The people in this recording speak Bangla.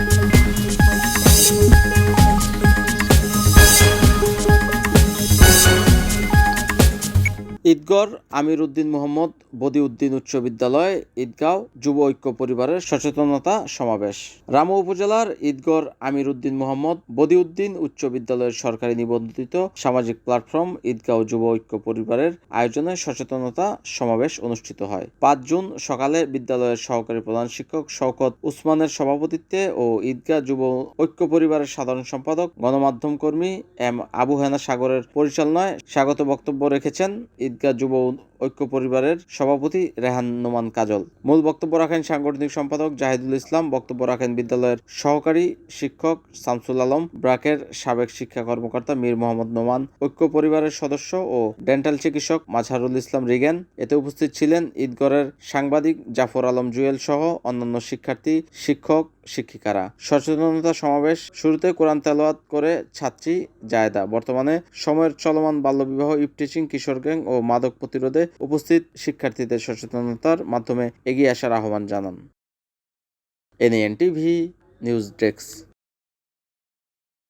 Thank you. ঈদগড় আমির উদ্দিন মোহাম্মদ বদিউদ্দিন উচ্চ বিদ্যালয় ঈদগাঁও যুব ঐক্য পরিবারের সচেতনতা সমাবেশ। রামু উপজেলার ঈদগড় আমির উদ্দিন মোহাম্মদ বদিউদ্দিন উচ্চ বিদ্যালয়ের সরকারি নিবন্ধিত সামাজিক প্ল্যাটফর্ম ঈদগাঁও যুব ঐক্য পরিবারের আয়োজনে সচেতনতা সমাবেশ অনুষ্ঠিত হয়। পাঁচ জুন সকালে বিদ্যালয়ের সহকারী প্রধান শিক্ষক শওকত উসমানের সভাপতিত্বে ও ঈদগাঁ যুব ঐক্য পরিবারের সাধারণ সম্পাদক, গণমাধ্যম কর্মী এম আবু হেনা সাগরের পরিচালনায় স্বাগত বক্তব্য রেখেছেন ঈদগাহ যুব ঐক্য পরিবারের সভাপতি রেহান নোমান কাজল। মূল বক্তব্য রাখেন সাংগঠনিক সম্পাদক জাহিদুল ইসলাম, বক্তব্য রাখেন বিদ্যালয়ের সহকারী শিক্ষক শামসুল আলম ব্রাকের সাবেক শিক্ষা কর্মকর্তা মীর মোহাম্মদ নোমান ঐক্য পরিবারের সদস্য ও ডেন্টাল চিকিৎসক মাঝহারুল ইসলাম রিগেন। এতে উপস্থিত ছিলেন ঈদগড়ের সাংবাদিক জাফর আলম জুয়েল সহ অন্যান্য শিক্ষার্থী, শিক্ষক, শিক্ষিকারা। সচেতনতা সমাবেশ শুরুতে কোরআন তেলাওয়াত করে ছাত্রী জায়দা। বর্তমানে সময়ের চলমান বাল্যবিবাহ ইফটিচিং কিশোর গ্যাং ও মাদক প্রতিরোধে উপস্থিত শিক্ষার্থীদের সচেতনতার মাধ্যমে এগিয়ে আসার আহ্বান জানান। NN TV news desk.